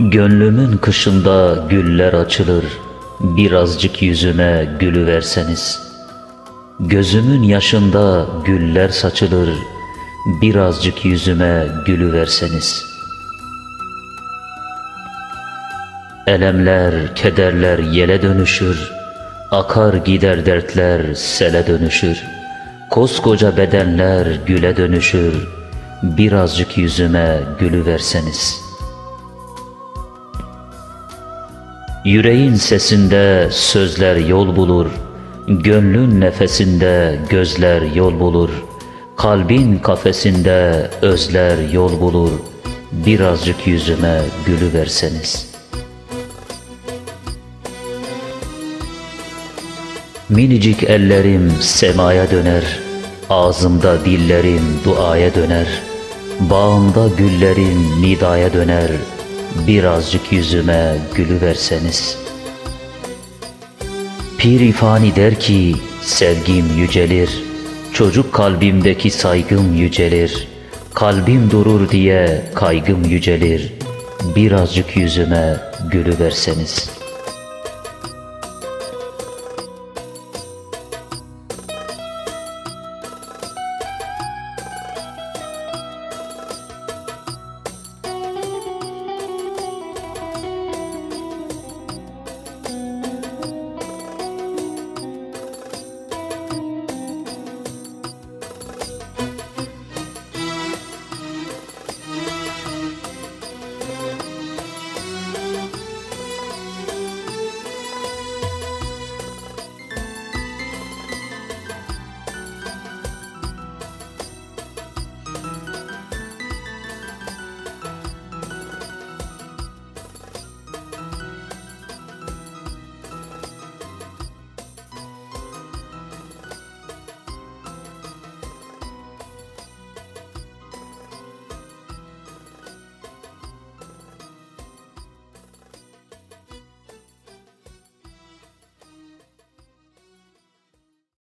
Gönlümün kışında güller açılır, birazcık yüzüme gülü verseniz. Gözümün yaşında güller saçılır, birazcık yüzüme gülü verseniz. Elemler, kederler yele dönüşür, akar gider dertler sele dönüşür. Koskoca bedenler güle dönüşür, birazcık yüzüme gülü verseniz.'' Yüreğin sesinde sözler yol bulur, Gönlün nefesinde gözler yol bulur, Kalbin kafesinde özler yol bulur, Birazcık yüzüme gülü verseniz. Minicik ellerim semaya döner, Ağzımda dillerim duaya döner, Bağımda güllerim nidaya döner, birazcık yüzüme gülü verseniz. Pir ifani der ki sevgim yücelir, çocuk kalbimdeki saygım yücelir, kalbim durur diye kaygım yücelir, birazcık yüzüme gülü verseniz.''